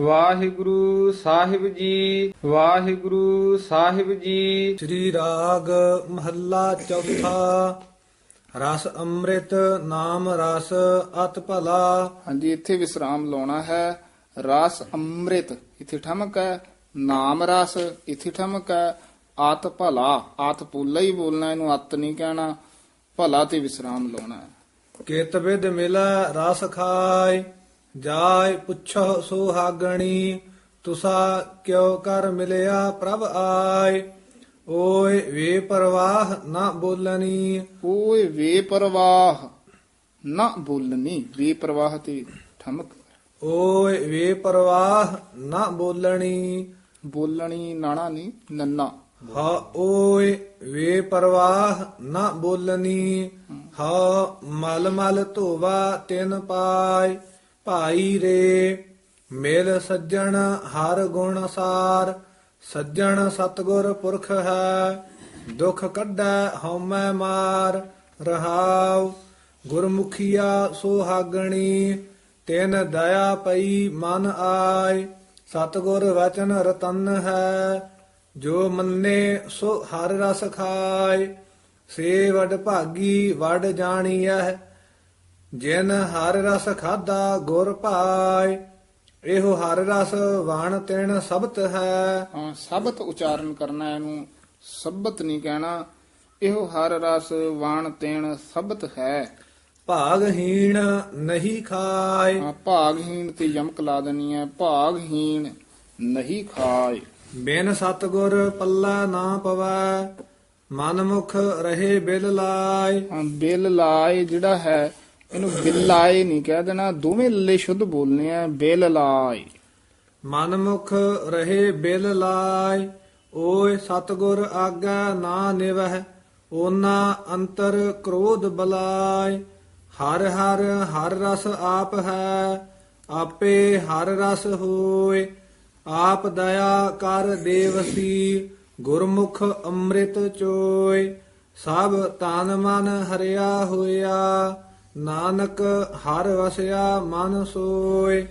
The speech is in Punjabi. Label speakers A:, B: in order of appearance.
A: ਵਾਹਿਗੁਰੂ ਸਾਹਿਬ ਜੀ ਵਾਹਿਗੁਰੂ ਸਾਹਿਬ ਜੀ।
B: ਸ੍ਰੀ ਰਾਗ ਮਹੱਲਾ ਚੌਥਾ ਰਸ ਅੰਮ੍ਰਿਤ ਨਾਮ ਰਸ ਅਤ ਭਲਾ।
C: ਹਾਂਜੀ ਇੱਥੇ ਵਿਸਰਾਮ ਲਾਉਣਾ ਹੈ। ਰਸ ਅੰਮ੍ਰਿਤ ਇੱਥੇ ਠਮਕ ਹੈ। ਨਾਮ ਰਸ ਇੱਥੇ ਠਮਕ ਹੈ। ਆਤ ਭਲਾ ਆਤ ਪੁੱਲਾ ਹੀ ਬੋਲਣਾ ਇਹਨੂੰ ਅਤ ਨਹੀਂ ਕਹਿਣਾ। ਭਲਾ ਤੇ ਵਿਸਰਾਮ ਲਾਉਣਾ ਹੈ।
B: ਕਿਤ ਵਿਦ ਮਿਲੈ ਰਸ ਖਾਇ। ਜਾਇ ਪੁੱਛੋ ਸੁਹਾਗਣੀ ਤੁਸਾ ਕਿਉ ਕਰ ਮਿਲਿਆ ਪ੍ਰਭ ਆਇ। ਓਏ ਵੇ ਪਰਵਾਹ ਨਾ ਬੋਲਣੀ।
C: ਓਏ ਵੇ ਪਰਵਾਹ ਨਾ ਬੋਲਣੀ। ਵੇ ਪਰਵਾਹ ਤੇ ਠਮਕ।
B: ਓਏ ਵੇ ਪਰਵਾਹ ਨਾ ਬੋਲਣੀ।
C: ਬੋਲਣੀ ਨਾਣਾ ਨਹੀਂ ਨੰਨਾ।
B: ਹਾ ਓਏ ਵੇ ਪਰਵਾਹ ਨਾ ਬੋਲਨੀ ਹਾ ਮਲ ਮਲ ਧੋਵਾ ਤਿਨ ਪਾਇ। ਭਾਈ ਰੇ, ਮਿਲ ਸੱਜਣ ਹਰ ਗੁਣ ਸਾਰ, ਸੱਜਣ ਸਤਗੁਰ ਪੁਰਖ ਹੈ, ਦੁਖ ਕੱਢੈ ਹਉਮੈ ਮਾਰ, ਰਹਾਉ, ਗੁਰਮੁਖੀਆ ਸੁਹਾਗਣੀ, ਤਿਨ ਦਇਆ ਪਈ ਮਨ ਆਏ, ਸਤਗੁਰ ਵਚਨ ਰਤਨ ਹੈ, ਜੋ ਮੰਨੇ ਸੋ ਹਰ ਰਸ ਖਾਏ ਸੇ ਵਡ ਭਾਗੀ ਵਡ ਜਾਣੀਐ ਜਿਨ ਹਰ ਰਸ ਖਾਦਾ ਗੁਰ ਭਾਏ ਇਹੋ ਹਰ ਰਸ ਵਣ ਤਿਣ ਸਬਤ ਹੈ।
C: ਹਾਂ ਸਬਤ ਉਚਾਰਨ ਕਰਨਾ ਇਹਨੂੰ ਸਬਤ ਨਹੀਂ ਕਹਿਣਾ ਇਹੋ ਹਰ ਰਸ ਵਾਣ ਤੇਣ ਸਬਤ ਹੈ।
B: ਭਾਗਹੀਣ ਨਹੀਂ ਖਾਏ
C: ਹਾਂ, ਭਾਗਹੀਣ ਤੇ ਯਮਕ ਲਾ ਦੇਣੀ ਹੈ ਭਾਗਹੀਣ ਨਹੀਂ ਖਾਏ
B: ਬਿਨ ਸਤਗੁਰ ਪੱਲਾ ਨਾ ਪਵੈ ਮਨ ਮੁਖ ਰਹੇ ਬਿਲ ਲਾਏ
C: ਹਾਂ, ਬਿਲ ਲਾਏ ਜਿਹੜਾ ਹੈ ਇਹਨੂੰ ਬਿਲ ਲਾਏ ਨਹੀਂ, ਕਹਿ ਦੇਣਾ ਦੋਵੇਂ ਲੱਲੇ ਸ਼ੁੱਧ ਬੋਲਨੇ ਆ, ਬਿਲ ਲਾਏ।
B: ਮਨ ਰਹੇ ਬਿਲ ਲਾਇ ਓਏ ਸਤਗੁਰ ਆਗਾ ਨਾ ਨਿਵਹਿ, ਓਨਾ ਅੰਤਰ ਕ੍ਰੋਧ ਬਲਾਇ ਹਰ ਹਰ ਹਰ ਰਸ ਆਪ ਹੈ, ਆਪੇ ਹਰ ਰਸ ਹੋਏ। ਆਪ ਦਇਆ ਕਰ ਦੇਵਸੀ, ਗੁਰਮੁਖ ਅੰਮ੍ਰਿਤ ਚੋਏ। ਸਭ ਤਨ ਮਨ ਹਰਿਆ ਹੋਇਆ ਨਾਨਕ ਹਰ ਵਸਿਆ ਮਨ ਸੋਏ।